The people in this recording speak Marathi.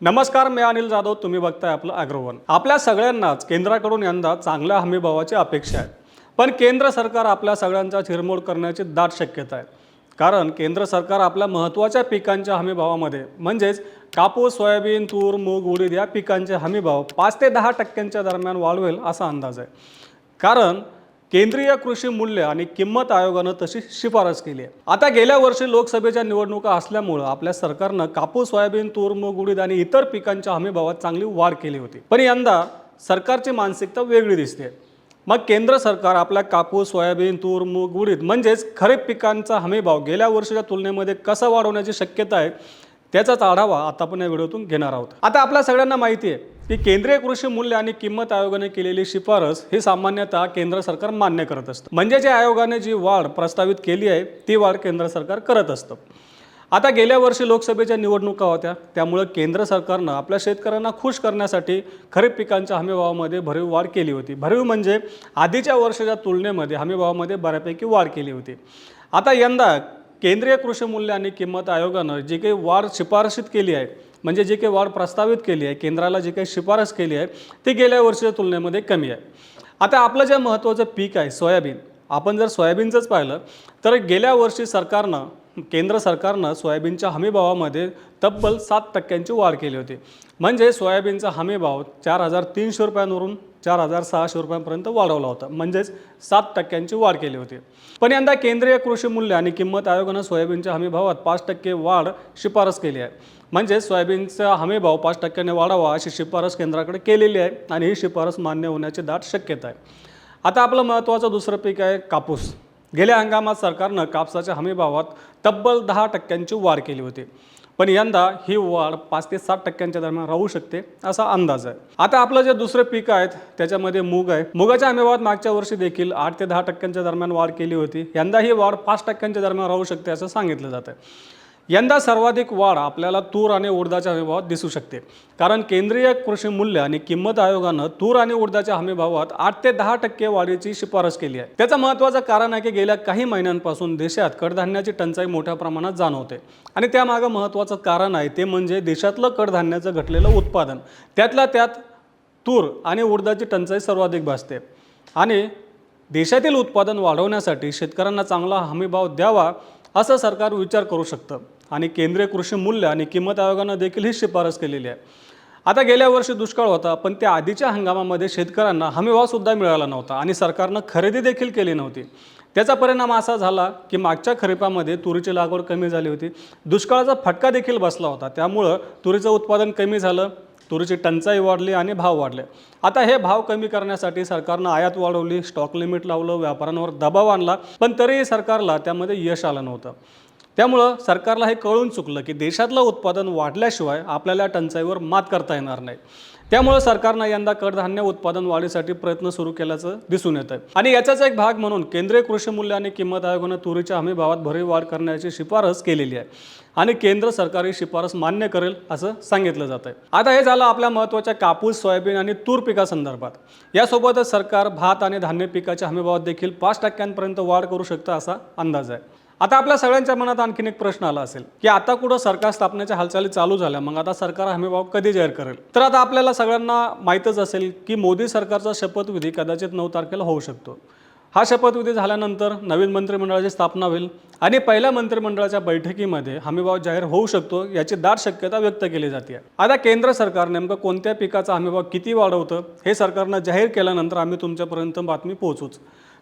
नमस्कार मी अनिल जाधव. तुम्ही बघताय आपलं अग्रवन. आपल्या सगळ्यांनाच केंद्राकडून यंदा चांगल्या हमीभावाची अपेक्षा आहे. पण केंद्र सरकार आपल्या सगळ्यांचा चिरमोड करण्याची दाट शक्यता आहे. कारण केंद्र सरकार आपल्या महत्त्वाच्या पिकांच्या हमीभावामध्ये म्हणजेच कापूस सोयाबीन तूर मूग उडीद या पिकांचे हमीभाव पाच ते दहा टक्क्यांच्या दरम्यान वाढवेल असा अंदाज आहे. कारण केंद्रीय कृषी मूल्य आणि किंमत आयोगानं तशी शिफारस केली आहे. आता गेल्या वर्षी लोकसभेच्या निवडणुका असल्यामुळं आपल्या सरकारनं कापूस सोयाबीन तूर मूग उडीद आणि इतर पिकांच्या हमीभावात चांगली वाढ केली होती. पण यंदा सरकारची मानसिकता वेगळी दिसते. मग केंद्र सरकार आपल्या कापूस सोयाबीन तूर मूग उडीद म्हणजेच खरीप पिकांचा हमीभाव गेल्या वर्षीच्या तुलनेमध्ये कसा वाढवण्याची शक्यता आहे त्याचाच आढावा आता आपण या व्हिडिओतून घेणार आहोत. आता आपल्या सगळ्यांना माहिती आहे की केंद्रीय कृषी मूल्य आणि किंमत आयोगाने केलेली शिफारस ही सामान्यतः केंद्र सरकार मान्य करत असतं. म्हणजे जे आयोगाने जी वाढ प्रस्तावित केली आहे ती वाढ केंद्र सरकार करत असतं. आता गेल्या वर्षी लोकसभेच्या निवडणुका होत्या. त्यामुळं केंद्र सरकारनं आपल्या शेतकऱ्यांना खुश करण्यासाठी खरीप पिकांच्या हमीभावामध्ये भरीव वाढ केली होती. भरीव म्हणजे आधीच्या वर्षाच्या तुलनेमध्ये हमीभावामध्ये बऱ्यापैकी वाढ केली होती. आता यंदा केंद्रीय कृषी मूल्य आणि किंमत आयोगानं जी काही वाढ शिफारशीत केली आहे म्हणजे जे काही वाढ प्रस्तावित केली आहे केंद्राला जी काही शिफारस केली आहे ती गेल्या वर्षीच्या तुलनेमध्ये कमी आहे. आता आपलं जे महत्त्वाचं पीक आहे सोयाबीन आपण जर सोयाबीनचंच पाहिलं तर गेल्या वर्षी सरकारनं केंद्र सरकारनं सोयाबीनच्या हमीभावामध्ये तब्बल सात टक्क्यांची वाढ केली होती. म्हणजे सोयाबीनचा हमीभाव चार हजार तीनशे रुपयांवरून चार हजार सहाशे रुपयांपर्यंत वाढवला होता. म्हणजेच सात टक्क्यांची वाढ केली होती. पण यंदा केंद्रीय कृषी मूल्य आणि किंमत आयोगानं सोयाबीनच्या हमीभावात पाच टक्के वाढ शिफारस केली आहे. म्हणजे सोयाबीनचा हमीभाव पाच टक्क्याने वाढावा अशी शिफारस केंद्राकडे केलेली आहे आणि ही शिफारस मान्य होण्याची दाट शक्यता आहे. आता आपलं महत्त्वाचं दुसरं पीक आहे कापूस. गेल्या हंगामात सरकारनं कापसाच्या हमीभावात तब्बल दहा टक्क्यांची वाढ केली होती. पण यंदा ही वाढ पाच ते सात टक्क्यांच्या दरम्यान राहू शकते असा अंदाज आहे. आता आपलं जे दुसरे पीक आहेत त्याच्यामध्ये मूग आहे. मुगाच्या हमीभावात मागच्या वर्षी देखील आठ ते दहा टक्क्यांच्या दरम्यान वाढ केली होती. यंदा ही वाढ पाच टक्क्यांच्या दरम्यान राहू शकते असं सांगितलं जातं यंदा सर्वाधिक वाढ आपल्याला तूर आणि उडदाच्या हमीभावात दिसू शकते. कारण केंद्रीय कृषी मूल्य आणि किंमत आयोगानं तूर आणि उडदाच्या हमीभावात आठ ते दहा टक्के वाढीची शिफारस केली आहे. त्याचं महत्त्वाचं कारण आहे की गेल्या काही महिन्यांपासून देशात कडधान्याची टंचाई मोठ्या प्रमाणात जाणवते. आणि त्यामागं महत्त्वाचं कारण आहे ते म्हणजे देशातलं कडधान्याचं घटलेलं उत्पादन. त्यातल्या त्यात तूर आणि उडदाची टंचाई सर्वाधिक भासते. आणि देशातील उत्पादन वाढवण्यासाठी शेतकऱ्यांना चांगला हमीभाव द्यावा असं सरकार विचार करू शकतं. आणि केंद्रीय कृषी मूल्य आणि किंमत आयोगानं देखील ही शिफारस केलेली आहे. आता गेल्या वर्षी दुष्काळ होता पण त्या आधीच्या हंगामामध्ये शेतकऱ्यांना हमीभावसुद्धा मिळाला नव्हता आणि सरकारनं खरेदी देखील केली नव्हती. त्याचा परिणाम असा झाला की मागच्या खरीपामध्ये तुरीची लागवड कमी झाली होती. दुष्काळाचा फटका देखील बसला होता. त्यामुळं तुरीचं उत्पादन कमी झालं तुरीची टंचाई वाढली आणि भाव वाढले. आता हे भाव कमी करण्यासाठी सरकारनं आयात वाढवली स्टॉक लिमिट लावलं व्यापाऱ्यांवर दबाव आणला पण तरीही सरकारला त्यामध्ये यश आलं नव्हतं. त्यामुळं सरकारला हे कळून चुकलं की देशातलं उत्पादन वाढल्याशिवाय आपल्याला टंचाईवर मात करता येणार नाही. त्यामुळं सरकारनं यंदा कडधान्य उत्पादन वाढीसाठी प्रयत्न सुरू केल्याचं दिसून येत आहे आणि याचाच एक भाग म्हणून केंद्रीय कृषी मूल्य आणि किंमत आयोगानं तुरीच्या हमी भावात भरीव वाढ करण्याची शिफारस केलेली आहे. आणि केंद्र सरकार ही शिफारस मान्य करेल असं सांगितलं जात आहे आता हे झालं आपल्या महत्त्वाच्या कापूस सोयाबीन आणि तूर पिकासंदर्भात. यासोबतच सरकार भात आणि धान्य पिकाच्या हमीभावात देखील पाच टक्क्यांपर्यंत वाढ करू शकतं असा अंदाज आहे. आता आपल्या सगळ्यांच्या मनात आणखीन एक प्रश्न आला असेल की आता कुठं सरकार स्थापनेच्या हालचाली चालू झाल्या मग आता सरकार हमीभाव कधी जाहीर करेल? तर आता आपल्याला सगळ्यांना माहीतच असेल की मोदी सरकारचा शपथविधी कदाचित नऊ तारखेला होऊ शकतो. हा शपथविधी झाल्यानंतर नवीन मंत्रिमंडळाची स्थापना होईल आणि पहिल्या मंत्रिमंडळाच्या बैठकीमध्ये हमीभाव जाहीर होऊ शकतो याची दाट शक्यता व्यक्त केली जाते. आता केंद्र सरकार नेमकं कोणत्या पिकाचा हमीभाव किती वाढवतं हे सरकारनं जाहीर केल्यानंतर आम्ही तुमच्यापर्यंत बातमी पोहोचूच.